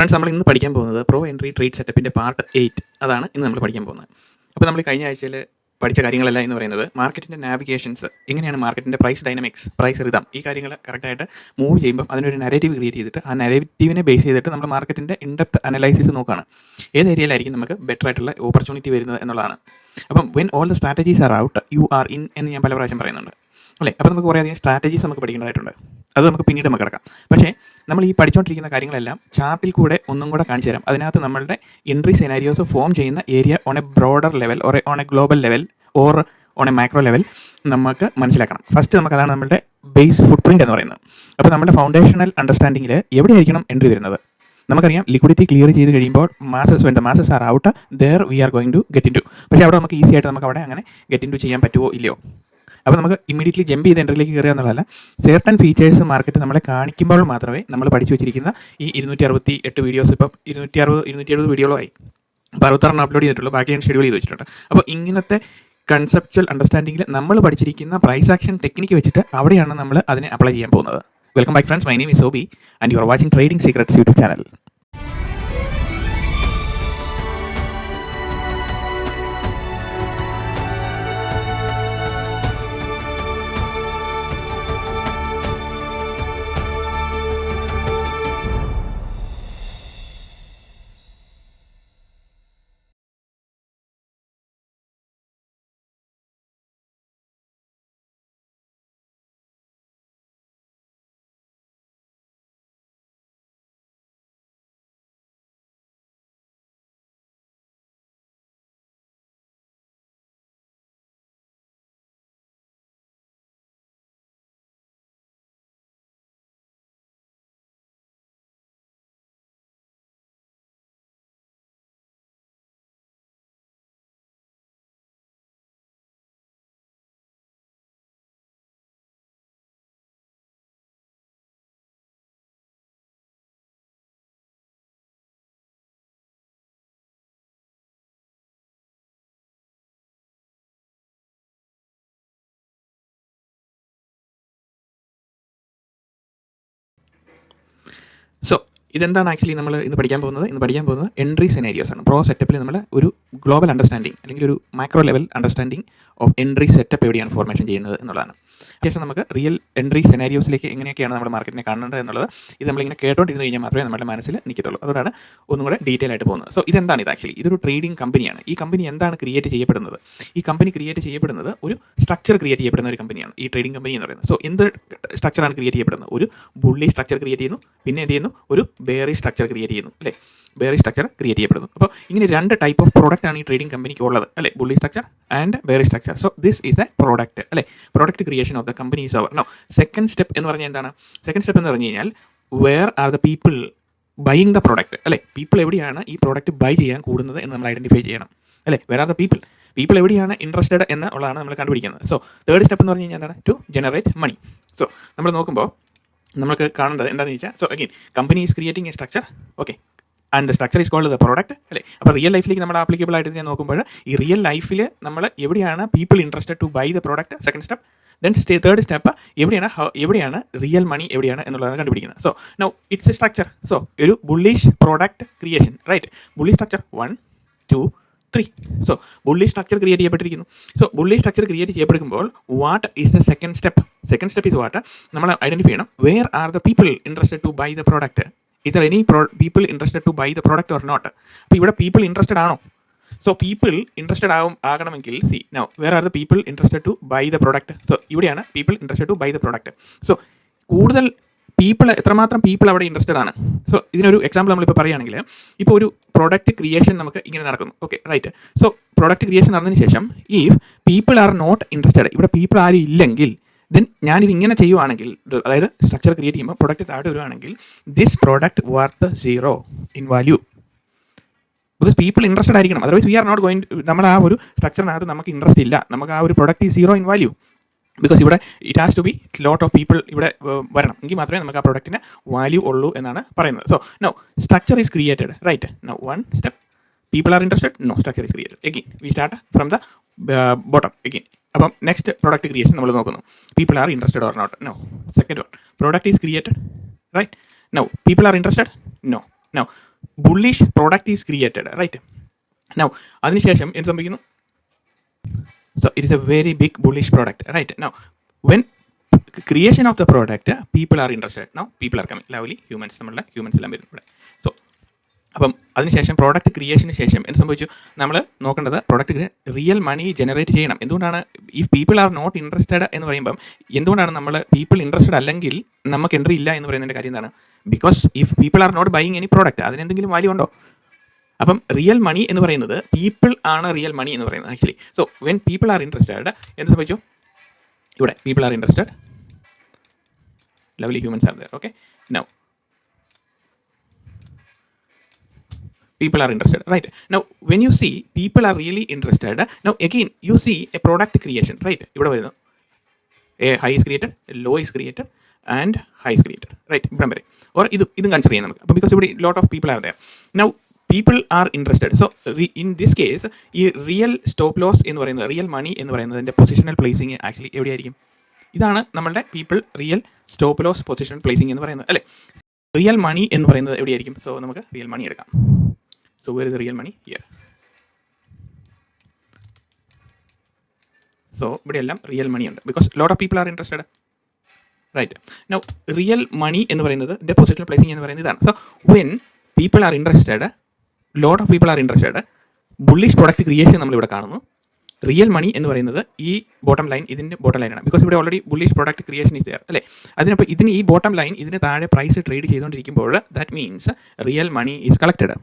Friends നമ്മൾ ഇന്ന് പഠിക്കാൻ പോകുന്നത് പ്രോ എൻട്രി ട്രേഡ് സെറ്റപ്പിന്റെ പാർട്ട് എയ്റ്റ് അതാണ് ഇന്ന് നമ്മൾ പഠിക്കാൻ പോകുന്നത്. അപ്പോൾ നമ്മൾ കഴിഞ്ഞ ആഴ്ചയിൽ പഠിച്ച കാര്യങ്ങളെല്ലാം എന്ന് പറയുന്നത് മാർക്കറ്റിന്റെ നാവിഗേഷൻസ് എങ്ങനെയാണ് മാർക്കറ്റിന്റെ പ്രൈസ് ഡൈനമിക്സ് പ്രൈസ് റിതം ഈ കാര്യങ്ങൾ കറക്റ്റായിട്ട് മൂവ് ചെയ്യുമ്പോൾ അതിനൊരു നരേറ്റീവ് ക്രിയേറ്റ് ചെയ്തിട്ട് ആ നരേറ്റീവിനെ ബേസ് ചെയ്തിട്ട് നമ്മൾ മാർക്കറ്റിന്റെ ഇൻഡെപ്ത് അനലൈസിസ് നോക്കുകയാണ് ഏത് ഏരിയയിലായിരിക്കും നമുക്ക് ബെറ്റർ ആയിട്ടുള്ള ഓപ്പർച്യൂണിറ്റി വരുന്നത് എന്നുള്ളതാണ്. അപ്പം when all the strategies are out you are in എന്ന് ഞാൻ പല പ്രാവശ്യം പറയുന്നുണ്ട്. അല്ലേ? അപ്പോൾ നമുക്ക് കുറേ അധികം സ്ട്രാറ്റജീസ് നമുക്ക് പഠിക്കേണ്ടതായിട്ടുണ്ട്. അത് നമുക്ക് പിന്നീട് നമുക്ക് കിടക്കാം. പക്ഷേ നമ്മൾ ഈ പഠിച്ചുകൊണ്ടിരിക്കുന്ന കാര്യങ്ങളെല്ലാം ചാർട്ടിൽ കൂടെ ഒന്നും കൂടെ കാണിച്ചു തരാം. അതിനകത്ത് നമ്മളുടെ എൻട്രി സെനാരിയോസ് ഫോം ചെയ്യുന്ന area on a broader level or on a global level or on a macro level നമുക്ക് മനസ്സിലാക്കണം. ഫസ്റ്റ് നമുക്ക് അതാണ് നമ്മുടെ ബേസ് ഫുട് പ്രിന്റ് എന്ന് പറയുന്നത്. അപ്പോൾ നമ്മുടെ ഫൗണ്ടേഷണൽ അണ്ടർസ്റ്റാൻഡിങ്ങിൽ എവിടെയായിരിക്കണം എൻട്രി വരുന്നത്? നമുക്കറിയാം ലിക്വിഡിറ്റി ക്ലിയർ ചെയ്ത് കഴിയുമ്പോൾ masses when masses are out there we are going to get into പക്ഷേ അവിടെ നമുക്ക് ഈസി ആയിട്ട് നമുക്ക് അവിടെ അങ്ങനെ ഗെറ്റ് ഇൻ ടു ചെയ്യാൻ പറ്റുമോ ഇല്ലയോ? അപ്പോൾ നമുക്ക് ഇമ്മീഡിയറ്റ്ലി ജമ്പ് ചെയ്ത് എൻട്രിയിലേക്ക് കയറുക എന്നുള്ളതല്ല സെർട്ടൺ ഫീച്ചേഴ്സ് മാർക്കറ്റ് നമ്മളെ കാണിക്കുമ്പോൾ മാത്രമേ നമ്മൾ പഠിച്ചു വെച്ചിരിക്കുന്ന ഈ ഇരുന്നൂറ്റി അറുപത്തി എട്ട് വീഡിയോസ് ഇപ്പം ഇരുന്നൂറ്റി അറുപത് ഇരുന്നൂറ്റി എഴുപത് വീഡിയോകളായി അപ്പോൾ അറുപത്താറെണ്ണം അപ്ലോഡ് ചെയ്തിട്ടുള്ളൂ ബാക്കി ഞാൻ ഷെഡ്യൂൾ ചെയ്ത് വെച്ചിട്ടുണ്ട്. അപ്പോൾ ഇങ്ങനത്തെ കൺസെപ്ച്വൽ അണ്ടർസ്റ്റാൻഡിങ്ങിൽ നമ്മൾ പഠിച്ചിരിക്കുന്ന പ്രൈസ് ആക്ഷൻ ടെക്നിക്ക് വെച്ചിട്ട് അവിടെയാണ് നമ്മൾ അതിനെ അപ്ലൈ ചെയ്യാൻ പോകുന്നത്. Welcome back friends my name is Sobi and you are watching trading secrets YouTube channel so ഇതെന്താണ് ആക്ച്വലി നമ്മൾ ഇന്ന് പഠിക്കാൻ പോകുന്നത്? ഇന്ന് പഠിക്കാൻ പോകുന്നത് എൻട്രി സെനേരിയോസ് ആണ്. പ്രോ സെറ്റപ്പിൽ നമ്മൾ ഒരു ഗ്ലോബൽ അണ്ടർസ്റ്റാൻഡിങ് അല്ലെങ്കിൽ ഒരു micro level understanding of entry setup എവിടെയാണ് ഫോർമേഷൻ ചെയ്യുന്നത് എന്നുള്ളതാണ്. ശേഷം നമുക്ക് റിയൽ എൻട്രി സെനാരിയോസിലേക്ക് എങ്ങനെയൊക്കെയാണ് നമ്മുടെ മാർക്കറ്റിനെ കാണേണ്ടത് എന്നുള്ളത് ഇത് നമ്മളിങ്ങനെ കേട്ടോണ്ടിരുന്ന് കഴിഞ്ഞാൽ മാത്രമേ നമ്മുടെ മനസ്സിൽ നിൽക്കത്തുള്ളൂ. അതുകൊണ്ടാണ് ഒന്നും കൂടെ ഡീറ്റെയിൽ ആയിട്ട് പോകുന്നത്. സോ ഇതെന്താണ് ഇത് ആക്ച്വലി ഇതൊരു ട്രേഡിംഗ് കമ്പനിയാണ് ഈ കമ്പനി എന്താണ് ക്രിയേറ്റ് ചെയ്യപ്പെടുന്നത്? ഈ കമ്പനി ക്രിയേറ്റ് ചെയ്യപ്പെടുന്നത് ഒരു സ്ട്രക്ചർ ക്രിയേറ്റ് ചെയ്യപ്പെടുന്ന ഒരു കമ്പനിയാണ് ഈ ട്രേഡിംഗ് കമ്പനി എന്ന് പറയുന്നത്. സോ എന്ത് സ്ട്രക്ചറാണ് ക്രിയേറ്റ് ചെയ്യപ്പെടുന്നത്? ഒരു ബുള്ളി സ്ട്രക്ചർ ക്രിയേറ്റ് ചെയ്യുന്നു. പിന്നെ എന്ത് ചെയ്യുന്നു? ഒരു ബേറി സ്ട്രക്ചർ ക്രിയേറ്റ് ചെയ്യുന്നു. അല്ലേ? ബേറി സ്ട്രക്ചർ ക്രിയേറ്റ് ചെയ്യപ്പെടുന്നു. അപ്പോൾ ഇങ്ങനെ രണ്ട് ടൈപ്പ് ഓഫ് പ്രോഡക്റ്റ് ആണ് ഈ ട്രേഡിംഗ് കമ്പനിക്ക് ഉള്ളത്. അല്ലേ? Bully structure and bearish structure so this is a product അല്ലേ? Product creation of the company is over no second step എന്ന് പറഞ്ഞാൽ എന്താണ്? സെക്കൻഡ് സ്റ്റെപ്പ് എന്ന് പറഞ്ഞു കഴിഞ്ഞാൽ where are the people buying the product അല്ലേ? പീപ്പിൾ എവിടെയാണ് ഈ പ്രോഡക്റ്റ് ബൈ ചെയ്യാൻ കൂടുന്നത് എന്ന് നമ്മൾ ഐഡന്റിഫൈ ചെയ്യണം. അല്ലേ? Where are the people people എവിടെയാണ് ഇൻട്രസ്റ്റഡ് എന്ന് ഉള്ളതാണ് നമ്മൾ കണ്ടുപിടിക്കുന്നത്. സോ തേർഡ് സ്റ്റെപ്പ് എന്ന് പറഞ്ഞു കഴിഞ്ഞാൽ എന്താണ്? ടു ജനറേറ്റ് മണി സോ നമ്മൾ നോക്കുമ്പോൾ നമുക്ക് കാണേണ്ടത് എന്താണെന്ന് ചോദിച്ചാൽ so again company is creating a structure okay and the structure is called the product അല്ലേ? അപ്പോൾ റിയൽ ലൈഫിലേക്ക് നമ്മൾ ആപ്ലിക്കബിൾ ആയിട്ട് ഞാൻ നോക്കുമ്പോൾ ഈ റിയൽ ലൈഫിൽ നമ്മൾ എവിടെയാണ് people interested to buy the product second step then stay third step എവിടെയാണ് എവിടെയാണ് റിയൽ മണി എവിടെയാണ് എന്നുള്ളതാണ് കണ്ടുപിടിക്കുന്നത്. So now it's a structure so ഒരു bullish product creation right bully structure one two three so bully structure create ചെയ്യപ്പെട്ടിരിക്കുന്നു. So bully structure create ചെയ്യപ്പെടുമ്പോൾ what is the second step second step is what നമ്മൾ identify ചെയ്യണം. Where are the people interested to buy the product is are any pro people interested to buy the product or not അപ്പോൾ ഇവിടെ people interested ആണോ? So people interested ആവും ആകണമെങ്കിൽ see no where are the people interested to buy the product so ഇവിടെയാണ് people interested to buy the product so കൂടുതൽ people എത്രമാത്രം people അവിടെ interested ആണ്? സോ ഇതിനൊരു എക്സാമ്പിൾ നമ്മളിപ്പോൾ പറയുകയാണെങ്കിൽ ഇപ്പോൾ ഒരു പ്രോഡക്റ്റ് ക്രിയേഷൻ നമുക്ക് ഇങ്ങനെ നടക്കുന്നു. Okay right so product creation നടന്നതിന് ശേഷം if people are not interested ഇവിടെ പീപ്പിൾ ആരും ഇല്ലെങ്കിൽ ദെൻ ഞാനിത് ഇങ്ങനെ ചെയ്യുവാണെങ്കിൽ അതായത് സ്ട്രക്ചർ ക്രിയേറ്റ് ചെയ്യുമ്പോൾ പ്രൊഡക്റ്റ് താഴെ വരുവാണെങ്കിൽ this product worth zero in value because people interested ആയിരിക്കണം. Otherwise we are not going നമ്മൾ ആ ഒരു സ്ട്രക്ചറിനകത്ത് നമുക്ക് ഇൻട്രസ്റ്റ് ഇല്ല. നമുക്ക് ആ ഒരു പ്രൊഡക്റ്റ് ഈ സീറോ ഇൻ വാല്യൂ ബിക്കോസ് ഇവിടെ it has to be lot of people ഇവിടെ വരണം. എങ്കിൽ മാത്രമേ നമുക്ക് ആ പ്രൊഡക്റ്റിന് വാല്യൂ ഉള്ളൂ എന്നാണ് പറയുന്നത്. So no structure is created right no one step people are interested no structure is created again we start from the bottom again അപ്പം നെക്സ്റ്റ് പ്രോഡക്റ്റ് ക്രിയേഷൻ നമ്മൾ നോക്കുന്നു. People are interested or not no second one product is created right no people are interested no no bullish product is created right no അതിനുശേഷം എന്ത് സംഭവിക്കുന്നു? So it is a very big bullish product right no when creation of the product people are interested no people are coming lovely humans നമ്മളുടെ humans എല്ലാം വരുന്നു ഇവിടെ. So അപ്പം അതിനുശേഷം product ക്രിയേഷന് ശേഷം എന്ത് സംഭവിച്ചു? നമ്മൾ നോക്കേണ്ടത് പ്രോഡക്റ്റ് റിയൽ മണി ജനറേറ്റ് ചെയ്യണം. എന്തുകൊണ്ടാണ് ഈ പീപ്പിൾ ആർ നോട്ട് ഇൻട്രസ്റ്റഡ് എന്ന് പറയുമ്പം എന്തുകൊണ്ടാണ് നമ്മൾ പീപ്പിൾ ഇൻട്രസ്റ്റഡ് അല്ലെങ്കിൽ നമുക്ക് എൻട്രി ഇല്ല എന്ന് പറയുന്നതിന്റെ കാര്യം എന്താണ്? Because if people are not buying any product അതിനെന്തെങ്കിലും വാല്യൂ ഉണ്ടോ? അപ്പം റിയൽ മണി എന്ന് പറയുന്നത് പീപ്പിൾ ആണ് റിയൽ മണി എന്ന് പറയുന്നത് actually so when people are interested എന്ത് സംഭവിച്ചു? ഇവിടെ people are interested lovely humans are there okay now people are interested right? Now when you see people are really interested now again you see a product creation right? ഇവിടെ വരുന്നു. A high is created low is created and high is created right ഇവിടം വരെ. Or ഇത് ഇതും consider ചെയ്യാം നമുക്ക്. അപ്പോൾ because ഇവിടെ lot of people are there now people are interested so in this case ഈ റിയൽ സ്റ്റോപ്പ് ലോസ് എന്ന് പറയുന്നത് റിയൽ മണി എന്ന് പറയുന്നതിന്റെ പൊസിഷണൽ പ്ലേസിങ് ആക്ച്വലി എവിടെയായിരിക്കും? ഇതാണ് നമ്മളുടെ people real stop loss position placing എന്ന് പറയുന്നത് അല്ലേ? റിയൽ മണി എന്ന് പറയുന്നത് എവിടെയായിരിക്കും? സോ നമുക്ക് റിയൽ മണി എടുക്കാം. So where is real money. Here so ഇവിടെയെല്ലാം റിയൽ മണി ഉണ്ട്. Because lot of people are interested right now real money എന്ന് പറയുന്നത് ഡെപ്പോസിറ്റൽ പ്ലേസിംഗ് എന്ന് പറയുന്നത് ഇതാണ്. So when people are interested lot of people are interested bullish product creation നമ്മളിവിടെ കാണുന്നു. റിയൽ മണി എന്ന് പറയുന്നത് ഈ ബോട്ടം ലൈൻ ഇതിന്റെ ബോട്ടം ലൈനാണ് ബിക്കോസ് ഇവിടെ already bullish product creation is there അല്ലേ? അതിനപ്പോൾ ഇതിന് ഈ ബോട്ടം ലൈൻ ഇതിന് താഴെ പ്രൈസ് ട്രേഡ് ചെയ്തുകൊണ്ടിരിക്കുമ്പോൾ that means real money is collected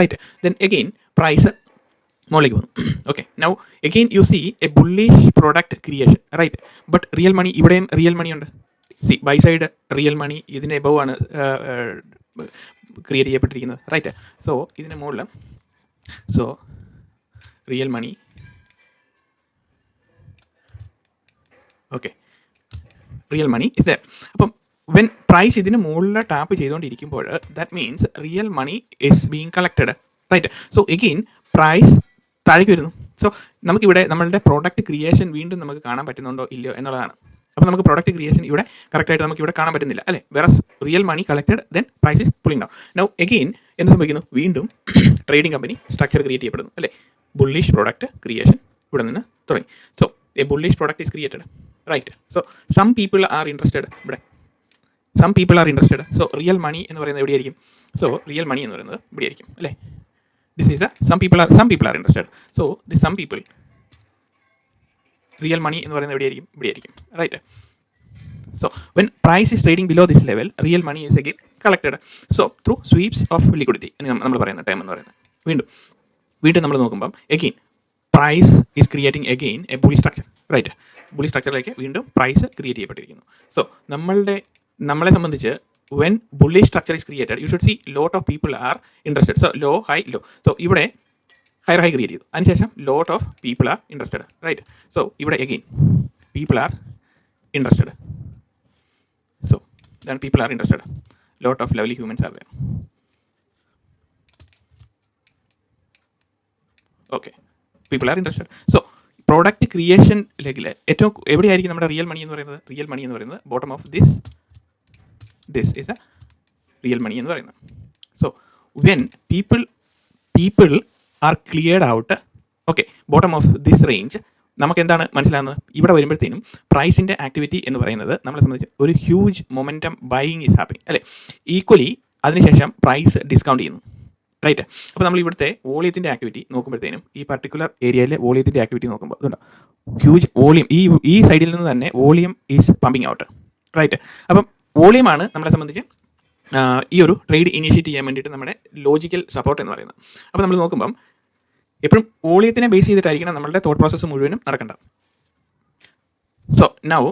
right then again price മുകളിലേക്ക് വന്നു. Okay now again you see a bullish product creation right but real money ഇവിടെയും റിയൽ മണി ഉണ്ട്. See buy side real money ഇതിന്റെ above ആണ് create ചെയ്യപ്പെട്ടിരിക്കുന്നത് right so ഇതിന് മുകളിൽ so real money okay real money is there അപ്പം when price ഇതിന് മുകളിൽ ടാപ്പ് ചെയ്തുകൊണ്ടിരിക്കുമ്പോൾ that means real money is being collected right so again price താഴേക്ക് വരുന്നു. സോ നമുക്കിവിടെ നമ്മളുടെ പ്രോഡക്റ്റ് ക്രിയേഷൻ വീണ്ടും നമുക്ക് കാണാൻ പറ്റുന്നുണ്ടോ ഇല്ലയോ എന്നുള്ളതാണ്. അപ്പോൾ നമുക്ക് പ്രോഡക്റ്റ് ക്രിയേഷൻ ഇവിടെ കറക്റ്റായിട്ട് നമുക്ക് ഇവിടെ കാണാൻ പറ്റുന്നില്ല അല്ലേ? വേറെ real money collected then price is pulling down now again എന്ത് സംഭവിക്കുന്നു? വീണ്ടും ട്രേഡിംഗ് കമ്പനി സ്ട്രക്ചർ ക്രിയേറ്റ് ചെയ്യപ്പെടുന്നു അല്ലേ? ബുള്ളിഷ് പ്രോഡക്റ്റ് ക്രിയേഷൻ ഇവിടെ നിന്ന് തുടങ്ങി. So a bullish product is created right so some people are interested ഇവിടെ. Some people are interested so real money എന്ന് പറയുന്നത് എവിടെയായിരിക്കും? സോ റിയൽ മണി എന്ന് പറയുന്നത് ഇവിടെയായിരിക്കും. അല്ലേ? This is a some people are some people are interested so the some people real money എന്ന് പറയുന്നത് എവിടെയായിരിക്കും? ഇവിടെയായിരിക്കും. Right so when price is trading below this level real money is again collected so through sweeps of liquidity എന്ന് നമ്മൾ പറയുന്ന time എന്ന് പറയുന്നത്. വീണ്ടും വീണ്ടും നമ്മൾ നോക്കുമ്പം again price is creating again a bully structure right bully സ്ട്രക്ചറിലേക്ക് വീണ്ടും പ്രൈസ് ക്രിയേറ്റ് ചെയ്യപ്പെട്ടിരിക്കുന്നു. സോ നമ്മളുടെ നമ്മളെ സംബന്ധിച്ച് when bully structure is created you should see lot of people are interested so low high low so ഇവിടെ higher high create ചെയ്തു. അതിനുശേഷം lot of people are interested right so ഇവിടെ again people are interested so than people are interested lot of lovely humans are there okay people are interested so product creation ലെഗിൽ ഏറ്റവും എവിടെയായിരിക്കും നമ്മുടെ real money എന്ന് പറയുന്നത്? Real money എന്ന് പറയുന്നത് bottom of this this is a real money എന്ന് പറയുന്നത്. So when people people are cleared out okay bottom of this range നമുക്ക് എന്താണ് മനസ്സിലാകുന്നത്? ഇവിടെ വരുമ്പോഴത്തേനും പ്രൈസിന്റെ ആക്ടിവിറ്റി എന്ന് പറയുന്നത് നമ്മളെ സംബന്ധിച്ച് ഒരു huge momentum buying is happening അല്ലേ? ഈക്വലി അതിനുശേഷം പ്രൈസ് ഡിസ്കൗണ്ട് ചെയ്യുന്നു. റൈറ്റ് അപ്പോൾ നമ്മൾ ഇവിടുത്തെ വോളിയത്തിന്റെ ആക്ടിവിറ്റി നോക്കുമ്പോഴത്തേനും ഈ പർട്ടിക്കുലർ ഏരിയയിലെ വോളിയത്തിന്റെ ആക്ടിവിറ്റി നോക്കുമ്പോൾ അതുകൊണ്ട് ഹ്യൂജ് വോളിയം ഈ ഈ സൈഡിൽ നിന്ന് തന്നെ volume is pumping out right അപ്പം വോളിയമാണ് നമ്മളെ സംബന്ധിച്ച് ഈ ഒരു ട്രേഡ് ഇനീഷ്യേറ്റ് ചെയ്യാൻ വേണ്ടിയിട്ട് നമ്മുടെ ലോജിക്കൽ സപ്പോർട്ട് എന്ന് പറയുന്നത്. അപ്പോൾ നമ്മൾ നോക്കുമ്പം എപ്പോഴും വോളിയത്തിനെ ബേസ് ചെയ്തിട്ടായിരിക്കണം നമ്മളുടെ തോട്ട് പ്രോസസ്സ് മുഴുവനും നടക്കേണ്ടത്. സോ നൗ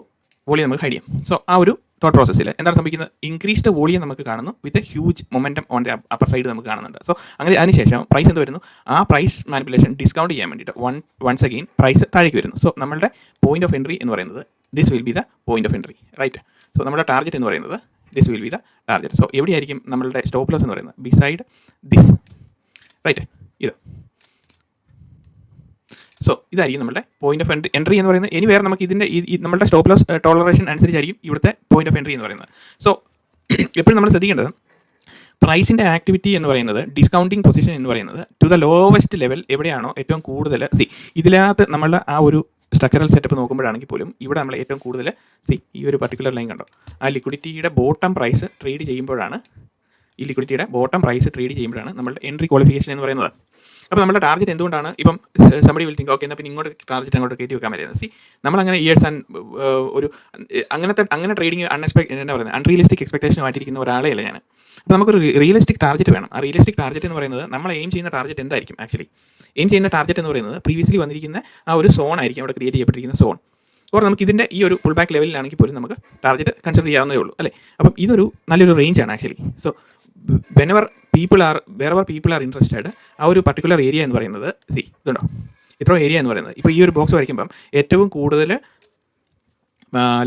വോളിയം നമുക്ക് ഹൈഡ് ചെയ്യാം. സോ ആ ഒരു തോട്ട് പ്രോസസ്സിൽ എന്താണ് സംഭവിക്കുന്നത്? ഇൻക്രീസ്ഡ് വോളിയം നമുക്ക് കാണുന്നു with a huge momentum on the upper side നമുക്ക് കാണുന്നുണ്ട്. സോ അങ്ങനെ അതിനുശേഷം പ്രൈസ് എന്ത് വരുന്നു? ആ പ്രൈസ് മാനിപ്പുലേഷൻ ഡിസ്കൗണ്ട് ചെയ്യാൻ വേണ്ടിയിട്ട് വൺ വൺസ് അഗെയിൻ പ്രൈസ് താഴേക്ക് വരുന്നു. സോ നമ്മുടെ പോയിന്റ് ഓഫ് എൻട്രി എന്ന് പറയുന്നത് this will be the point of entry right so നമ്മുടെ ടാർഗറ്റ് എന്ന് പറയുന്നത് this will be the target so എവിടെയായിരിക്കും നമ്മളുടെ സ്റ്റോപ്പ് ലോസ് എന്ന് പറയുന്നത്? ബിസൈഡ് ദിസ് റൈറ്റ് ഇത്. സോ ഇതായിരിക്കും നമ്മുടെ പോയിന്റ് ഓഫ് എൻട്രി എന്ന് പറയുന്നത് ഇനി വേറെ നമുക്ക് ഇതിന്റെ നമ്മുടെ സ്റ്റോപ്പ് ലോസ് ടോളറേഷൻ അനുസരിച്ചായിരിക്കും ഇവിടുത്തെ പോയിന്റ് ഓഫ് എൻട്രി എന്ന് പറയുന്നത്. സോ എപ്പോഴും നമ്മൾ ശ്രദ്ധിക്കേണ്ടത് പ്രൈസിന്റെ ആക്ടിവിറ്റി എന്ന് പറയുന്നത് ഡിസ്കൗണ്ടിങ് പൊസിഷൻ എന്ന് പറയുന്നത് ടു ദ ലോവസ്റ്റ് ലെവൽ എവിടെയാണോ ഏറ്റവും കൂടുതൽ സി ഇതിനകത്ത് നമ്മളുടെ ആ ഒരു സ്ട്രക്ചറൽ സെറ്റപ്പ് നോക്കുമ്പോഴാണെങ്കിൽ പോലും ഇവിടെ നമ്മൾ ഏറ്റവും കൂടുതൽ സി ഈ ഒരു പർട്ടിക്കുലർ ലൈൻ കണ്ടോ? ആ ലിക്വിഡിറ്റിയുടെ ബോട്ടം പ്രൈസ് ട്രേഡ് ചെയ്യുമ്പോഴാണ് ഈ ലിക്വിഡിറ്റിയുടെ ബോട്ടം പ്രൈസ് ട്രേഡ് ചെയ്യുമ്പോഴാണ് നമ്മളുടെ എൻട്രി ക്വാളിഫിക്കേഷൻ എന്ന് പറയുന്നത്. അപ്പോൾ നമ്മുടെ ടാർഗറ്റ് എന്തുകൊണ്ടാണ്? ഇപ്പം സമ്പടി വിൽ തിങ്ക് ഓക്കെ എന്നാൽ പിന്നെ ഇങ്ങോട്ട് ടാർഗറ്റ് അങ്ങോട്ട് കയറ്റി വെക്കാൻ പറ്റുന്നത് സി നമ്മളങ്ങനെ ഇയേഴ്സ് ആൻഡ് ഒരു അങ്ങനത്തെ അങ്ങനെ ട്രേഡിങ് അൺഎക്സ്പെക്ട് എന്താ പറയുന്നത് അൺറിയലിസ്റ്റിക് എക്സ്പെക്ടേഷനുമായിട്ടിരിക്കുന്ന ഒരാളെ അല്ല ഞാൻ അപ്പോൾ നമുക്കൊരു റിയലിസ്റ്റിക് ടാർഗറ്റ് വേണം. ആ റിയലിസ്റ്റിക് ടാർഗറ്റ് എന്ന് പറയുന്നത് നമ്മൾ എയിം ചെയ്യുന്ന ടാർഗറ്റ് എന്തായിരിക്കും ആക്ച്വലി എയിം ചെയ്യുന്ന ടാർഗറ്റ് എന്ന് പറയുന്നത് പ്രീവിയസ്ലി വന്നിരിക്കുന്ന ആ ഒരു സോൺ ആയിരിക്കും അവിടെ ക്രിയേറ്റ് ചെയ്യപ്പെട്ടിരിക്കുന്ന സോൺ ഓർ നമുക്ക് ഇതിന്റെ ഈ ഒരു പുൾ ബാക്ക് ലെവലിലാണെങ്കിൽ പോലും നമുക്ക് ടാർഗറ്റ് കൺസിഡർ ചെയ്യാവുന്നേ ഉള്ളൂ അല്ലേ? അപ്പം ഇതൊരു നല്ലൊരു റേഞ്ചാണ് actually so whenever people are wherever people are interested ആ ഒരു പർട്ടിക്കുലർ ഏരിയ എന്ന് പറയുന്നത് സി ഇതുണ്ടോ? ഇത്ര ഏരിയ എന്ന് പറയുന്നത്. ഇപ്പോൾ ഈ ഒരു ബോക്സ് വരയ്ക്കുമ്പം ഏറ്റവും കൂടുതൽ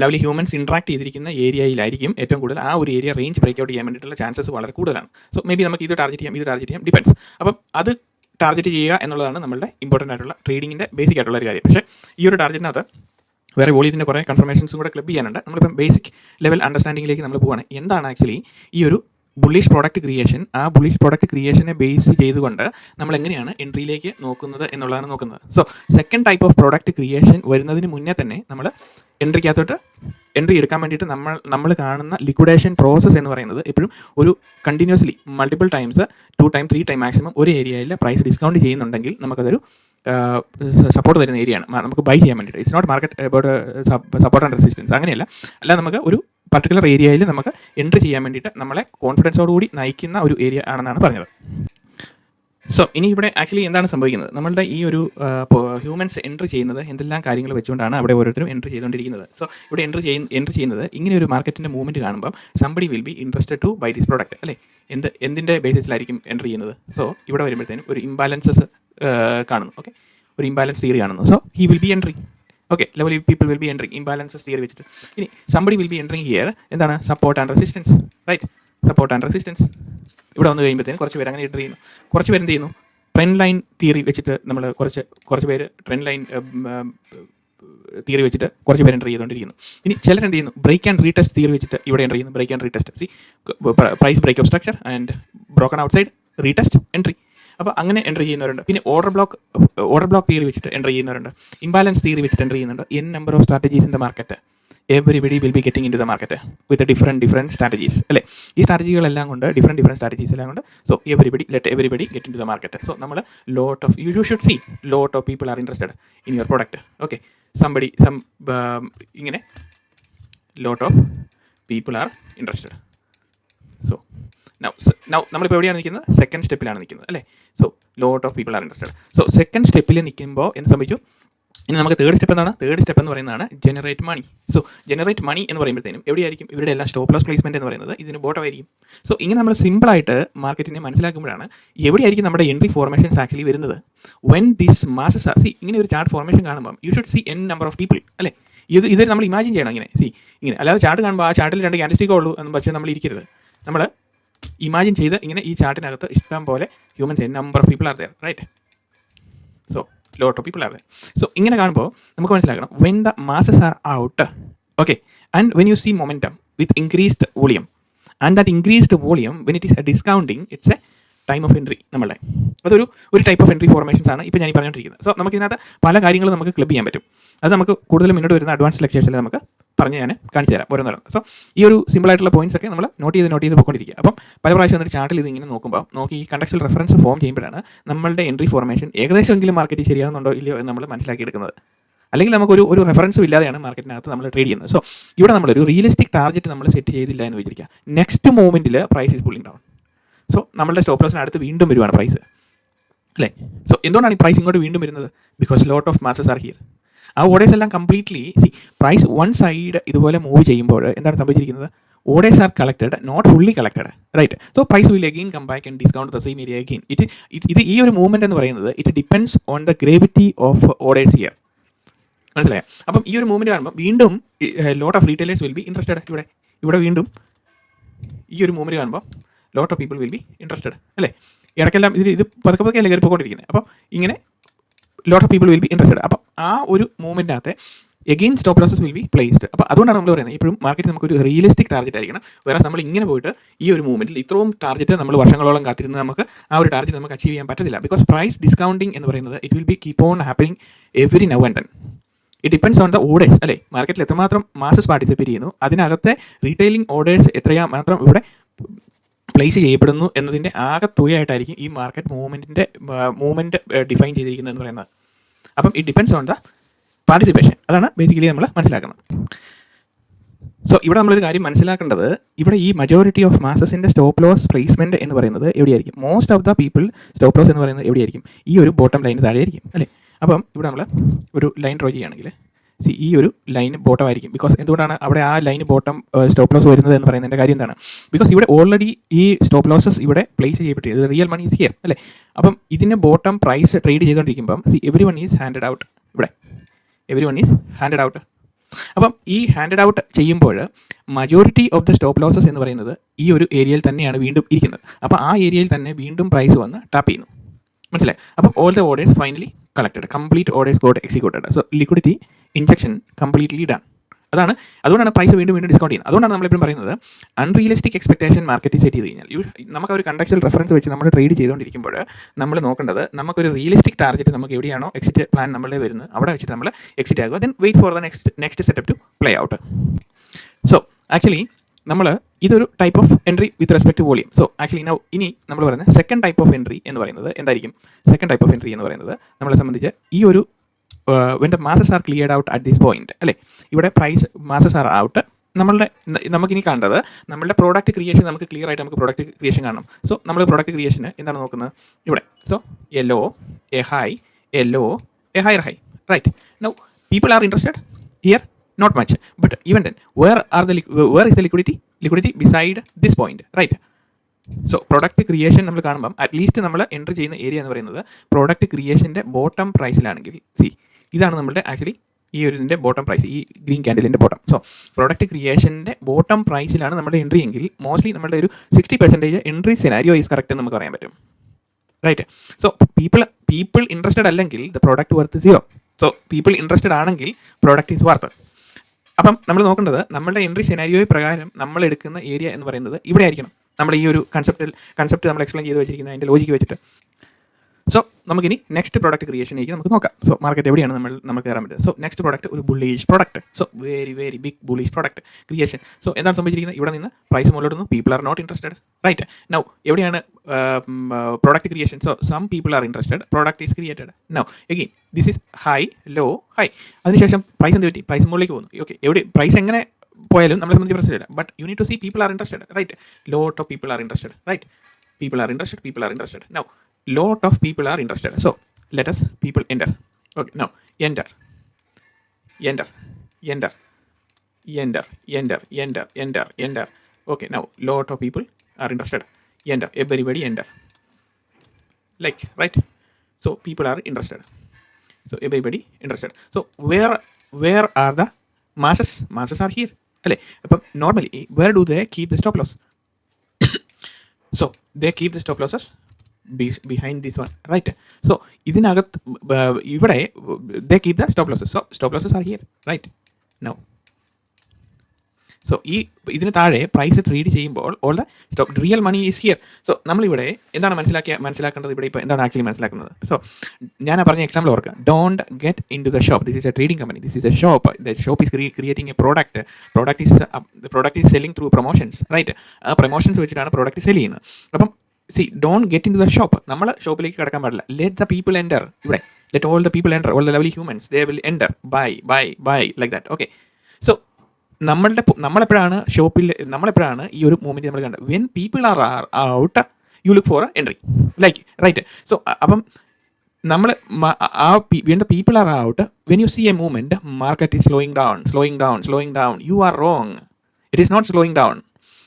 ലവ്ലി ഹ്യൂമൻസ് ഇൻട്രാക്ട് ചെയ്തിരിക്കുന്ന ഏരിയയിലായിരിക്കും ഏറ്റവും കൂടുതൽ ആ ഒരു ഏരിയ റേഞ്ച് ബ്രേക്ക് ഔട്ട് ചെയ്യാൻ വേണ്ടിയിട്ടുള്ള ചാൻസസ് വളരെ കൂടുതലാണ്. സോ മേ ബി നമുക്ക് ഇത് ടാർഗറ്റ് ചെയ്യാം ഇത് ടാർഗറ്റ് ചെയ്യാം ഡിപെൻസ് അപ്പം അത് ടാർഗറ്റ് ചെയ്യുക എന്നുള്ളതാണ് നമ്മുടെ ഇമ്പോർട്ടന്റ് ആയിട്ടുള്ള ട്രേഡിങ്ങിന്റെ ബേസിക് ആയിട്ടുള്ള ഒരു കാര്യം. പക്ഷേ ഈ ഒരു ടാർഗറ്റിനകത്ത് വേറെ വോളിയത്തിന്റെ കുറേ കൺഫർമേഷൻസും കൂടെ ക്ലബ് ചെയ്യാനുണ്ട്. നമ്മളിപ്പം ബേസിക് ലെവൽ അണ്ടർസ്റ്റാൻഡിങ്ങിലേക്ക് നമ്മൾ പോവുകയാണ് എന്താണ് ആക്ച്വലി ഈ ഒരു ബുള്ളിഷ് പ്രോഡക്റ്റ് ക്രിയേഷൻ ആ ബുള്ളിഷ് പ്രോഡക്റ്റ് ക്രിയേഷനെ ബേസ് ചെയ്തുകൊണ്ട് നമ്മൾ എങ്ങനെയാണ് എൻട്രിയിലേക്ക് നോക്കുന്നത് എന്നുള്ളതാണ് നോക്കുന്നത്. So second type of product creation വരുന്നതിന് മുന്നേ തന്നെ നമ്മൾ എൻട്രിക്കകത്തോട്ട് എൻട്രി എടുക്കാൻ വേണ്ടിയിട്ട് നമ്മൾ നമ്മൾ കാണുന്ന ലിക്വിഡേഷൻ പ്രോസസ്സ് എന്ന് പറയുന്നത് എപ്പോഴും ഒരു continuously multiple times two time three time maximum ഒരു ഏരിയയിൽ പ്രൈസ് ഡിസ്കൗണ്ട് ചെയ്യുന്നുണ്ടെങ്കിൽ നമുക്കതൊരു സപ്പോർട്ട് തരുന്ന ഏരിയയാണ് നമുക്ക് ബൈ ചെയ്യാൻ വേണ്ടിയിട്ട്. It's not market support and resistance അങ്ങനെയല്ല. അല്ല നമുക്ക് ഒരു പർട്ടിക്കുലർ ഏരിയയിൽ നമുക്ക് എൻട്രി ചെയ്യാൻ വേണ്ടിയിട്ട് നമ്മളെ കോൺഫിഡൻസോട് കോൺഫിഡൻസോടുകൂടി നയിക്കുന്ന ഒരു ഏരിയ ആണെന്നാണ് പറഞ്ഞത്. സോ ഇനി ഇവിടെ ആക്ച്വലി എന്താണ് സംഭവിക്കുന്നത്? നമ്മളുടെ ഈ ഒരു ഹ്യൂമൻസ് എൻട്രി ചെയ്യുന്നത് എന്തെല്ലാം കാര്യങ്ങൾ വെച്ചുകൊണ്ടാണ് അവിടെ ഓരോരുത്തരും എൻട്രി ചെയ്തുകൊണ്ടിരിക്കുന്നത്. സോ ഇവിടെ എൻട്രി ചെയ്യുന്ന എൻട്രി ചെയ്യുന്നത് ഇങ്ങനെ ഒരു മാർക്കറ്റിന്റെ മൂവ്മെന്റ് കാണുമ്പോൾ somebody will be interested to buy this product അല്ലേ? എന്ത് എന്തിന്റെ ബേസിസിലായിരിക്കും എൻട്രി ചെയ്യുന്നത്? സോ ഇവിടെ വരുമ്പോഴത്തേനും ഒരു ഇംബാലൻസസ് കാണുന്നു. ഓക്കെ ഒരു ഇംബാലൻസ് തിയറി കാണുന്നു. So he will be entry okay level people will be entry imbalances theory വെച്ചിട്ട്. ഇനി somebody will be entering here എന്താണ്? Support and resistance right support and resistance ഇവിടെ വന്നു കഴിയുമ്പോഴത്തേനും കുറച്ച് പേര് അങ്ങനെ എൻട്രി ചെയ്യുന്നു. കുറച്ച് പേര് എന്ത് ചെയ്യുന്നു? ട്രെൻഡ് ലൈൻ തിയറി വെച്ചിട്ട് നമ്മൾ കുറച്ച് കുറച്ച് പേര് ട്രെൻഡ് ലൈൻ തിയറി വെച്ചിട്ട് കുറച്ച് പേര് എന്റർ ചെയ്തുകൊണ്ടിരിക്കുന്നു. ഇനി ചിലർ എന്ത് ചെയ്യുന്നു? ബ്രേക്ക് ആൻഡ് റീടെസ്റ്റ് തിയറി വെച്ചിട്ട് ഇവിടെ എന്റർ ചെയ്യുന്നു. Break and retest see price break of structure and broken outside retest entry അപ്പോൾ അങ്ങനെ എന്റർ ചെയ്യുന്നവരുണ്ട്. പിന്നെ order block order block theory വെച്ചിട്ട് എന്റർ ചെയ്യുന്നവരുണ്ട്. ഇംബാലൻസ് തിയറി വെച്ചിട്ട് എന്റർ ചെയ്യുന്നുണ്ട്. N number of strategies in the market everybody will be getting into the market with different different strategies അല്ലേ? ഈ സ്ട്രാറ്റജികളെല്ലാം കൊണ്ട് ഡിഫറെന്റ് ഡിഫറെന്റ് സ്ട്രാറ്റജീസ് എല്ലാം കൊണ്ട് so everybody let everybody get in to the market so നമ്മൾ lot of you should see lot of people are interested in your product okay somebody some ഇങ്ങനെ lot of people are interested so now now നമ്മളിപ്പോൾ എവിടെയാണ് നിൽക്കുന്നത്? Second സ്റ്റെപ്പിലാണ് നിൽക്കുന്നത് അല്ലേ? So lot of people are interested so second സ്റ്റെപ്പിൽ നിൽക്കുമ്പോൾ എന്ത് സംഭവിച്ചു ഇനി നമുക്ക് തേർഡ് സ്റ്റെപ്പ് എന്താണ്? തേർഡ് സ്റ്റെപ്പ് എന്ന് പറയുന്നതാണ് generate money so generate money എന്ന് പറയുമ്പോഴത്തേനും എവിടെയായിരിക്കും? ഇവരുടെ എല്ലാം സ്റ്റോപ്പ് ലോസ് പ്ലേസ്മെന്റ് എന്ന് പറയുന്നത് ഇതിന് ബോട്ടമായിരിക്കും സോ ഇങ്ങനെ നമ്മൾ സിമ്പിളായിട്ട് മാർക്കറ്റിനെ മനസ്സിലാക്കുമ്പോഴാണ് എവിടെയായിരിക്കും നമ്മുടെ എൻട്രി ഫോർമേഷൻസ് ആക്ച്വലി വരുന്നത്. When this masses are see ഇങ്ങനെ ഒരു ചാർട്ട് ഫോർമേഷൻ കാണുമ്പോൾ you should see n number of people അല്ലേ? ഇത് ഇത് നമ്മൾ ഇമാജിൻ ചെയ്യണം ഇങ്ങനെ. സി ഇങ്ങനെ. അല്ലാതെ ചാർട്ട് കാണുമ്പോൾ ആ ചാർട്ടിൽ രണ്ട് ക്യാൻഡിസ്റ്റിക്കേ ഉള്ളൂ എന്ന് പക്ഷേ നമ്മൾ ഇരിക്കരുത്. നമ്മൾ ഇമാജിൻ ചെയ്ത് ഇങ്ങനെ ഈ ചാർട്ടിനകത്ത് ഇഷ്ടം പോലെ humans number of people are there right so lot of people are so ഇങ്ങനെ കാണുമ്പോൾ നമുക്ക് മനസ്സിലാക്കണം when the masses are out okay and when you see momentum with increased volume and that increased volume when it is a discounting it's a time of entry നമ്മളെ അതൊരു ഒരു type of entry formations ആണ് ഇപ്പോൾ ഞാൻ പറഞ്ഞുകൊണ്ടിരിക്കുന്നത്. So നമുക്ക് ഇതിനകത്ത് പല കാര്യങ്ങളും നമുക്ക് ക്ലബ് ചെയ്യാൻ പറ്റും. അത് നമുക്ക് കൂടുതൽ മുന്നോട്ട് വരുന്ന അഡ്വാൻസ് ലെക്ചേഴ്സിൽ നമുക്ക് പറഞ്ഞ് ഞാൻ കാണിച്ചു തരാം ഓരോന്നോരം സോ ഈ ഒരു സിമ്പിൾ ആയിട്ടുള്ള പോയിന്റ്സ് ഒക്കെ നമ്മൾ നോട്ട് ചെയ്ത് നോട്ട് ചെയ്ത് പോയിക്കൊണ്ടിരിക്കുക. അപ്പം പല പ്രാവശ്യം വന്നിട്ട് ചാർട്ടിൽ ഇത് ഇങ്ങനെ നോക്കുമ്പോൾ നോക്കി ഈ കണ്ടക്ച്വൽ റെഫറൻസ് ഫോം ചെയ്യുമ്പോഴാണ് നമ്മളുടെ എൻട്രി ഫോർമേഷൻ ഏകദേശമെങ്കിലും മാർക്കറ്റ് ശരിയാകുന്നുണ്ടോ ഇല്ലയോ എന്ന് നമ്മൾ മനസ്സിലാക്കിയെടുക്കുന്നത്. അല്ലെങ്കിൽ നമുക്കൊരു ഒരു റെഫറൻസും ഇല്ലാതെയാണ് മാർക്കറ്റിനകത്ത് നമ്മൾ ട്രേഡ് ചെയ്യുന്നത്. സോ ഇവിടെ നമ്മളൊരു റിയലിസ്റ്റിക് ടാർഗറ്റ് നമ്മൾ സെറ്റ് ചെയ്തില്ല എന്ന് വിചാരിക്കുക. Next മൂവ്മെന്റിൽ price is pulling down so നമ്മളുടെ സ്റ്റോപ്പ് ലോസിന് അടുത്ത് വീണ്ടും വരുവാണ് പ്രൈസ് അല്ലേ? സോ എന്തുകൊണ്ടാണ് ഈ പ്രൈസ് ഇങ്ങോട്ട് വീണ്ടും വരുന്നത്? Because lot of masses are here ആ ഓർഡേഴ്സ് എല്ലാം completely see price one side ഇതുപോലെ മൂവ് ചെയ്യുമ്പോൾ എന്താണ് സംഭവിച്ചിരിക്കുന്നത്? Orders are collected not fully collected right so price will again come back and discount the same area again it ഇത് ഈ ഒരു movement എന്ന് പറയുന്നത് it depends on the gravity of orders here മനസ്സിലായോ? അപ്പം ഈ ഒരു മൂവ്മെന്റ് കാണുമ്പോൾ വീണ്ടും lot of retailers will be interested ഇവിടെ. ഇവിടെ വീണ്ടും ഈ ഒരു മൂവ്മെന്റ് കാണുമ്പോൾ lot of people will be interested അല്ലേ? ഇടയ്ക്കെല്ലാം ഇത് ഇത് പതുക്കെ പതുക്കെ അല്ലേ കയറിപ്പോയിക്കൊണ്ടിരിക്കുന്നത്? അപ്പോൾ ഇങ്ങനെ lot of people will be interested അപ്പം ആ ഒരു മൂവ്മെന്റിനകത്ത് again stop losses will be placed അപ്പോൾ അതുകൊണ്ടാണ് നമ്മൾ പറയുന്നത് ഇപ്പോഴും മാർക്കറ്റ് നമുക്കൊരു റിയലിസ്റ്റിക് ടാർഗറ്റ് ആയിരിക്കണം. വേറെ നമ്മൾ ഇങ്ങനെ പോയിട്ട് ഈ ഒരു മൂവ്മെന്റിൽ ഇത്രയും ടാർഗറ്റ് നമ്മൾ വർഷങ്ങളോളം കാത്തിരുന്ന് നമുക്ക് ആ ഒരു ടാർഗറ്റ് നമുക്ക് അച്ചീവ് ചെയ്യാൻ പറ്റത്തില്ല. ബിക്കോസ് പ്രൈസ് ഡിസ്കൗണ്ടിങ് എന്ന് പറയുന്നത് it will be keep on happening every now and then it depends on the orders അല്ലേ? മാർക്കറ്റിൽ എത്രമാത്രം മാസസ് പാർട്ടിസിപ്പേറ്റ് ചെയ്യുന്നു. അതിനകത്തെ റീറ്റെയിലിംഗ് ഓർഡേഴ്സ് എത്രയാ മാത്രം ഇവിടെ പ്ലേസ് ചെയ്യപ്പെടുന്നു എന്നതിന്റെ ആകെ തുകയായിട്ടായിരിക്കും ഈ മാർക്കറ്റ് മൂവ്മെന്റിന്റെ മൂവ്മെന്റ് ഡിഫൈൻ ചെയ്തിരിക്കുന്നത് എന്ന് പറയുന്നത്. അപ്പം it depends on the participation അതാണ് ബേസിക്കലി നമ്മൾ മനസ്സിലാക്കുന്നത്. സോ ഇവിടെ നമ്മളൊരു കാര്യം മനസ്സിലാക്കേണ്ടത് ഇവിടെ ഈ മജോറിറ്റി ഓഫ് മാസസിന്റെ സ്റ്റോപ്പ് ലോസ് പ്ലേസ്മെന്റ് എന്ന് പറയുന്നത് എവിടെയായിരിക്കും? Most of the people stop loss എന്ന് പറയുന്നത് എവിടെയായിരിക്കും? ഈ ഒരു ബോട്ടം ലൈന് താഴെയായിരിക്കും അല്ലേ? അപ്പം ഇവിടെ നമ്മൾ ഒരു ലൈൻ ഡ്രോ ചെയ്യുകയാണെങ്കിൽ സി ഈ ഒരു ലൈൻ ബോട്ടം ആയിരിക്കും. ബിക്കോസ് എന്തുകൊണ്ടാണ് അവിടെ ആ ലൈൻ ബോട്ടം സ്റ്റോപ്പ് ലോസ് വരുന്നത് എന്ന് പറയുന്നതിന്റെ കാര്യം എന്താണ്? ബിക്കോസ് ഇവിടെ ഓൾറെഡി ഈ സ്റ്റോപ്പ് ലോസസ് ഇവിടെ പ്ലേസ് ചെയ്യപ്പെട്ടു റിയൽ മണി ഈസ് ഹിയർ അല്ലേ? അപ്പം ഇതിന്റെ bottom price trade ചെയ്തുകൊണ്ടിരിക്കുമ്പം see everyone is handed out ഇവിടെ. Everyone is handed out അപ്പം ഈ ഹാൻഡഡ് ഔട്ട് ചെയ്യുമ്പോൾ majority of the stop losses എന്ന് പറയുന്നത് ഈ ഒരു ഏരിയയിൽ തന്നെയാണ് വീണ്ടും ഇരിക്കുന്നത്. അപ്പോൾ ആ ഏരിയയിൽ തന്നെ വീണ്ടും പ്രൈസ് വന്ന് ടാപ്പ് ചെയ്യുന്നു. മനസ്സിലായി? അപ്പം all the orders finally collected complete orders got executed so liquidity injection completely done അതാണ് അതുകൊണ്ടാണ് പ്രൈസ് വീണ്ടും വീണ്ടും ഡിസ്കൗണ്ട് ചെയ്യുന്നത്. അതുകൊണ്ടാണ് നമ്മളെപ്പോഴും പറയുന്നത് അൺറിയലിസ്റ്റിക് എക്സ്പെക്ടേഷൻ മാർക്കറ്റ് സെറ്റ് ചെയ്ത് കഴിഞ്ഞാൽ നമുക്ക് ഒരു കണ്ടക്ച്വൽ റെഫറൻസ് വെച്ച് നമ്മൾ ട്രേഡ് ചെയ്തുകൊണ്ടിരിക്കുമ്പോൾ നമ്മൾ നോക്കേണ്ടത് നമുക്കൊരു റിയലിസ്റ്റിക് ടാർഗറ്റ് നമുക്ക് എവിടെയാണോ എക്സിറ്റ് പ്ലാൻ നമ്മളെ വരുന്നത് അവിടെ വെച്ചിട്ട് നമ്മൾ എക്സിറ്റ് ആകുക then wait for the next next setup to play out so actually നമ്മൾ ഇതൊരു type of entry with respect volume so actually now ഇനി നമ്മൾ പറയുന്ന സെക്കൻഡ് ടൈപ്പ് ഓഫ് എൻട്രി എന്ന് പറയുന്നത് എന്തായിരിക്കും? സെക്കൻഡ് ടൈപ്പ് ഓഫ് എൻട്രി എന്ന് പറയുന്നത് നമ്മളെ സംബന്ധിച്ച് ഈ ഒരു when the masses are cleared out at this point അല്ലേ? ഇവിടെ പ്രൈസ് മാസസ് ആർ ഔട്ട് നമ്മളുടെ നമുക്കിനി കണ്ടത് നമ്മളുടെ പ്രോഡക്റ്റ് ക്രിയേഷൻ നമുക്ക് ക്ലിയർ ആയിട്ട് നമുക്ക് പ്രോഡക്റ്റ് ക്രിയേഷൻ കാണണം. സോ നമ്മൾ പ്രോഡക്റ്റ് ക്രിയേഷൻ എന്താണ് നോക്കുന്നത്? ഇവിടെ. So a low a high a low a high high right now people are interested here not much but even then where are the where is the liquidity liquidity beside this point right so product creation നമ്മൾ കാണുമ്പം at least നമ്മൾ enter ചെയ്യുന്ന area എന്ന് പറയുന്നത് product ക്രിയേഷന്റെ bottom പ്രൈസിലാണെങ്കിൽ see ഇതാണ് നമ്മുടെ ആക്ച്വലി ഈ ഒരു ഇതിന്റെ ബോട്ടം പ്രൈസ് ഈ ഗ്രീൻ ക്യാൻഡലിന്റെ ബോട്ടം സോ പ്രോഡക്റ്റ് ക്രിയേഷന്റെ ബോട്ടം പ്രൈസിലാണ് നമ്മുടെ എൻട്രി എങ്കിൽ മോസ്റ്റ്ലി നമ്മുടെ ഒരു sixty percentage entry scenario is correct നമുക്ക് പറയാൻ പറ്റും. Right so people people interested അല്ലെങ്കിൽ the product worth zero so people interested ആണെങ്കിൽ പ്രോഡക്റ്റ് ഈസ് വർത്ത് അപ്പം നമ്മൾ നോക്കേണ്ടത് നമ്മുടെ എൻട്രി സെനാരിയോ പ്രകാരം നമ്മൾ എടുക്കുന്ന ഏരിയ എന്ന് പറയുന്നത് ഇവിടെ ആയിരിക്കണം നമ്മൾ ഈ ഒരു കൺസെപ്റ്റിൽ കൺസെപ്റ്റ് നമ്മൾ എക്സ്പ്ലെയിൻ ചെയ്ത് വെച്ചിരിക്കുന്ന അതിന്റെ ലോജിക്ക് വെച്ചിട്ട്. സോ നമുക്കിനി നെക്സ്റ്റ് പ്രോഡക്റ്റ് ക്രിയേഷനിലേക്ക് നമുക്ക് നോക്കാം. സോ മാർക്കറ്റ് എവിടെയാണ് നമ്മൾ നമുക്ക് കയറാൻ പറ്റുക? സോ നെക്സ്റ്റ് പ്രോഡക്റ്റ് ഒരു bullish product so very very big bullish product creation so എന്താണ് സംഭവിച്ചിരിക്കുന്നത്? ഇവിടെ നിന്ന് price മുകളിലിടുന്നു people are not interested right now എവിടെയാണ് product creation so some people are interested product is created now again this is high low high അതിനുശേഷം price എന്ത് പറ്റി? Price മുകളിലേക്ക് പോകുന്നു. ഓക്കെ എവിടെ പ്രൈസ് എങ്ങനെ പോയാലും നമ്മളെ സംബന്ധിച്ച് പ്രശ്നമില്ല. But you need to see people are interested right lot of people are interested right people are interested people are interested now lot of people are interested. So let us people enter. Okay, now enter, enter, enter, enter, enter, enter, enter, enter. Okay, now lot of people are interested. Enter, everybody enter. Like, right? So people are interested. So everybody interested. So where where are the masses? Masses are here. അല്ലേ Normally, where do they keep the stop stop So they keep the stop losses. Behind this one right so ഇതിനകത്ത് ഇവിടെ they keep the stop losses so stop losses are here right no so ഈ ഇതിന് താഴെ price trade ചെയ്യുമ്പോൾ all the stop real money is here so നമ്മളിവിടെ എന്താണ് മനസ്സിലാക്കിയ മനസ്സിലാക്കേണ്ടത് ഇവിടെ ഇപ്പോൾ എന്താണ് ആക്ച്വലി മനസ്സിലാക്കുന്നത്? സോ ഞാൻ പറഞ്ഞ എക്സാമ്പിൾ ഓർക്കുക. Don't get in to the shop this is a trading company this is a shop the shop is creating a product product is product is selling through promotions right ആ promotions വെച്ചിട്ടാണ് product sell ചെയ്യുന്നത്. അപ്പം see don't get in to the shop നമ്മൾ ഷോപ്പിലേക്ക് കിടക്കാൻ പാടില്ല. Let the people enter ഇവിടെ. Let all the people enter all the lovely humans they will enter by by by like that okay so നമ്മളുടെ നമ്മളെപ്പോഴാണ് ഷോപ്പിൽ നമ്മളെപ്പോഴാണ് ഈ ഒരു മൂവ്മെന്റ് നമ്മൾ കണ്ടത്? When people are are out you look for entry like right so അപ്പം നമ്മൾ ആ when the people are out when you see a movement market is slowing down slowing down slowing down you are wrong it is not slowing down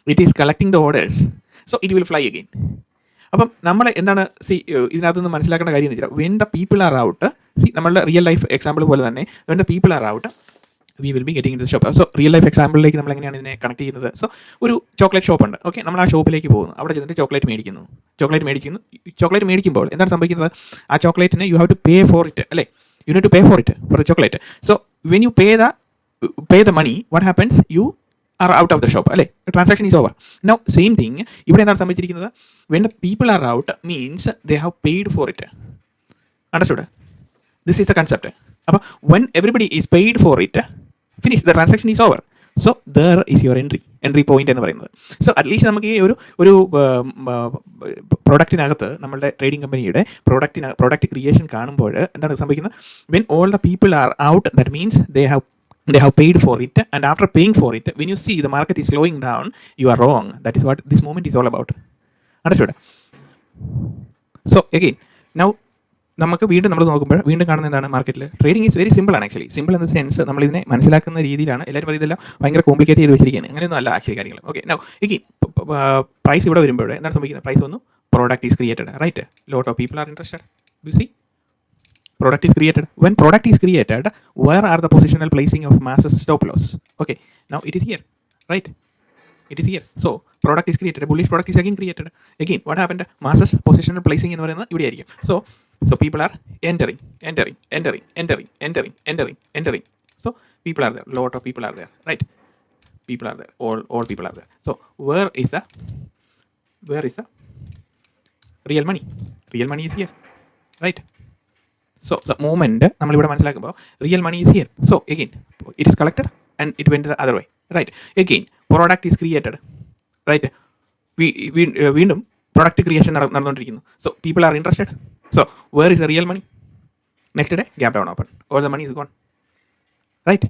it is collecting the orders so it will fly again അപ്പം നമ്മൾ എന്താണ് C ഇതിനകത്ത് നിന്ന് മനസ്സിലാക്കേണ്ട കാര്യം എന്ന് വെച്ചാൽ when the people are out see നമ്മളുടെ റിയൽ ലൈഫ് എക്സാമ്പിൾ പോലെ തന്നെ when the people are out we will be getting in the shop so real life എക്സാമ്പിളിലേക്ക് നമ്മൾ എങ്ങനെയാണ് ഇതിനെ കണക്ട് ചെയ്യുന്നത്? സോ ഒരു ചോക്ലേറ്റ് ഷോപ്പ് ഉണ്ട്. ഓക്കെ നമ്മൾ ആ ഷോപ്പിലേക്ക് പോകുന്നു. അവിടെ ചെന്നിട്ട് ചോക്ലേറ്റ് മേടിക്കുന്നു. ചോക്ലേറ്റ് മേടിക്കുന്നു. ചോക്ലേറ്റ് മേടിക്കുമ്പോൾ എന്താണ് സംഭവിക്കുന്നത്? ആ ചോക്ലേറ്റിന് you have to pay for it അല്ലേ? You need to pay for it for the chocolate so when you pay the pay the money what happens you are out of the shop അല്ലേ? Transaction is over now same thing ഇവിടെ എന്താണ് സംഭവിച്ചിരിക്കുന്നത്? When the people are out means they have paid for it understood this is a concept അപ്പോൾ when everybody is paid for it finish the transaction is over so there is your entry entry point എന്ന് പറയുന്നത്. So at least നമുക്ക് ഈ ഒരു ഒരു പ്രോഡക്റ്റിനകത്ത് നമ്മളുടെ trading കമ്പനിയുടെ പ്രോഡക്റ്റിന് product creation കാണുമ്പോൾ എന്താണ് സംഭവിക്കുന്നത്? When all the people are out that means they have they have paid for it and after paying for it when you see the market is slowing down you are wrong. That is what this moment is all about. Understood? So again now നമുക്ക് വീണ്ടും നമ്മൾ നോക്കുമ്പോൾ വീണ്ടും കാണുന്ന എന്താണ് മാർക്കറ്റിൽ trading is very simple ആണ് actually simple എന്ന സെൻസ് നമ്മൾ ഇതിനെ മനസ്സിലാക്കുന്ന രീതിയിലാണ്. എല്ലാവരും ഇതെല്ലാം ഭയങ്കര കോംപ്ലിക്കേറ്റ് ചെയ്ത് വെച്ചിരിക്കുകയാണ്. അങ്ങനെയൊന്നും അല്ല ആക്ച്വലി കാര്യങ്ങൾ. ഓക്കെ നോ ഇനി പ്രൈസ് ഇവിടെ വരുമ്പോൾ എന്താണ് സംഭവിക്കുന്നത്? പ്രൈസ് വന്നു. Product is created right lot of people are interested you see product is created when product is created where are the positional placing of masses stop loss okay now it is here right it is here so product is created bullish product is again created again what happened masses positional placing എന്ന് പറയുന്നത് ഇവിടെ ആയിരിക്കും so so people are entering entering entering entering entering entering entering so people are there lot of people are there right people are there all all people are there so where is the where is the real money real money is here right so the moment നമ്മളിവിടെ മനസ്സിലാക്കുമ്പോൾ real money is here so again it is collected and it went other way right again product is created right വീണ്ടും product creation നടന്നുകൊണ്ടിരിക്കുന്നു. So people are interested so where is a real money next day gap down open all the money is gone right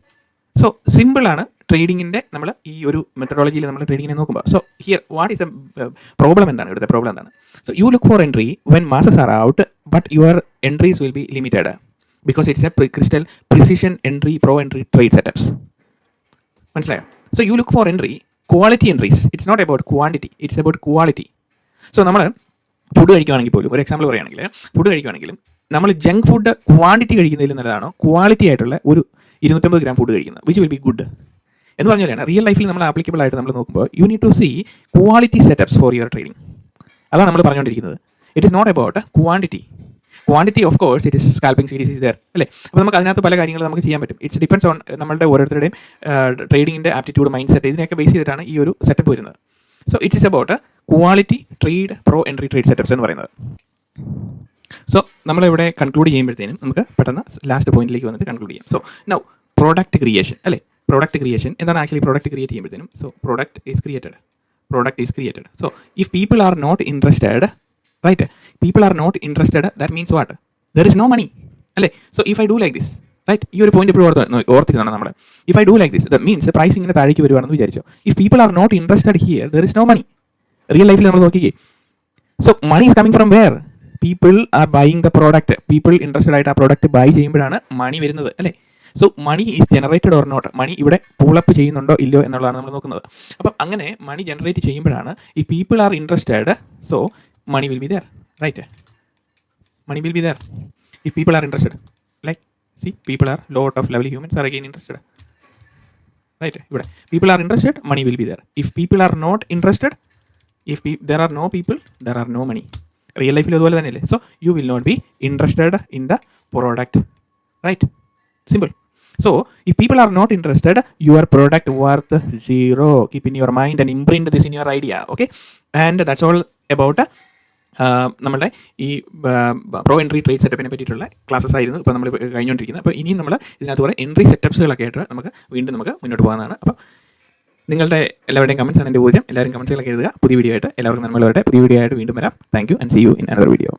so സിമ്പിളാണ് ട്രേഡിങ്ങിന്റെ നമ്മൾ ഈ ഒരു മെത്തഡോളജിയിൽ നമ്മൾ ട്രേഡിങ്ങിനെ നോക്കുമ്പോൾ so here what is a problem എന്താണ്? ഇവിടുത്തെ പ്രോബ്ലം എന്താണ്? So you look for entry when masses are out but your entries will be limited because it's a crystal precision entry pro entry trade setups മനസ്സിലായോ? So you look for entry quality entries it's not about quantity it's about quality so നമ്മൾ food കഴിക്കുകയാണെങ്കിൽ പോലും ഒരു example പറയുകയാണെങ്കിൽ food കഴിക്കുകയാണെങ്കിലും നമ്മൾ junk food quantity കഴിക്കുന്നതിൽ നല്ലതാണോ? ക്വാളിറ്റി ആയിട്ടുള്ള ഒരു ഇരുന്നൂറ്റമ്പത് ഗ്രാം ഫുഡ് കഴിക്കുന്നത് വിച്ച് വിൽ ബി ഗുഡ് എന്ന് പറഞ്ഞാലാണ് റിയൽ ലൈഫിൽ നമ്മൾ ആപ്ലിക്കബിൾ ആയിട്ട് നമ്മൾ നോക്കുമ്പോൾ you need to see quality setups for your trading അതാണ് നമ്മൾ പറഞ്ഞുകൊണ്ടിരിക്കുന്നത്. It is not about quantity quantity of course it is scalping series is there അല്ലേ? അപ്പോൾ നമുക്ക് അതിനകത്ത് പല കാര്യങ്ങൾ നമുക്ക് ചെയ്യാൻ പറ്റും. ഇറ്റ്സ് ഡിപ്പെൻസ് ഓൺ നമ്മളുടെ ഓരോരുത്തരുടെയും ട്രേഡിങ്ങിന്റെ ആപ്റ്റിറ്റ്യൂഡ് മൈൻഡ് സെറ്റ് ഇതിനെയൊക്കെ ബേസ് ചെയ്തിട്ടാണ് ഈ ഒരു സെറ്റപ്പ് വരുന്നത്. So it is about quality trade pro entry trade setups എന്ന് പറയുന്നത്. സോ നമ്മളിവിടെ കൺക്ലൂഡ് ചെയ്യുമ്പോഴത്തേനും നമുക്ക് പെട്ടെന്ന് ലാസ്റ്റ് പോയിന്റിലേക്ക് വന്നിട്ട് കൺക്ലൂഡ് ചെയ്യാം. സോ നൗ പ്രോഡക്റ്റ് ക്രിയേഷൻ അല്ലേ? പ്രോഡക്റ്റ് ക്രിയേഷൻ എന്താണ് actually product create ചെയ്യുമ്പോഴത്തേനും? So product is created product is created so if people are not interested right people are not interested that means what there is no money അല്ലേ? So if I do like this right ഈ ഒരു point എപ്പോഴും ഓർത്ത് ഓർത്തിരുന്നാണ് നമ്മൾ if I do like this the means price ഇങ്ങനെ താഴേക്ക് വരുവാണെന്ന് വിചാരിച്ചോ. If people are not interested here there is no money real ലൈഫിൽ നമ്മൾ നോക്കിക്കേ. So money is coming from where people are buying the product people interested ആയിട്ട് ആ product buy ചെയ്യുമ്പോഴാണ് മണി വരുന്നത് അല്ലേ? So money is generated or not money ഇവിടെ pool up ചെയ്യുന്നുണ്ടോ ഇല്ലയോ എന്നുള്ളതാണ് നമ്മൾ നോക്കുന്നത്. അപ്പം അങ്ങനെ മണി ജനറേറ്റ് ചെയ്യുമ്പോഴാണ് ഈ people are interested so money will be there right money will be there if people are interested like see people are lot of level humans are again interested right ഇവിടെ people are interested money will be there if people are not interested if there are no people there are no money real ലൈഫിൽ അതുപോലെ തന്നെയല്ലേ? So you will not be interested in the product right simple so if people are not interested your product worth zero. Keep in your mind and imprint this in your idea Okay, and that's all about നമ്മുടെ ഈ pro entry trade സെറ്റപ്പിനെ പറ്റിയിട്ടുള്ള classes ആയിരുന്നു ഇപ്പോൾ നമ്മൾ കഴിഞ്ഞുകൊണ്ടിരിക്കുന്നത് അപ്പോൾ ഇനിയും നമ്മൾ ഇതിനകത്ത് കുറേ എൻട്രി സെറ്റപ്സുകളൊക്കെ ആയിട്ട് നമുക്ക് വീണ്ടും നമുക്ക് മുന്നോട്ട് പോകാനാണ് അപ്പോൾ നിങ്ങളുടെ എല്ലാവരുടെയും കമൻസ് ആണ് എന്റെ ഊർജം എല്ലാവരും കമൻസുകളൊക്കെ എഴുതുക. പുതിയ വീഡിയോ ആയിട്ട് എല്ലാവർക്കും നന്മ വരട്ടെ പുതിയ വീഡിയോ ആയിട്ട് വീണ്ടും വരാം. Thank you and see you in another video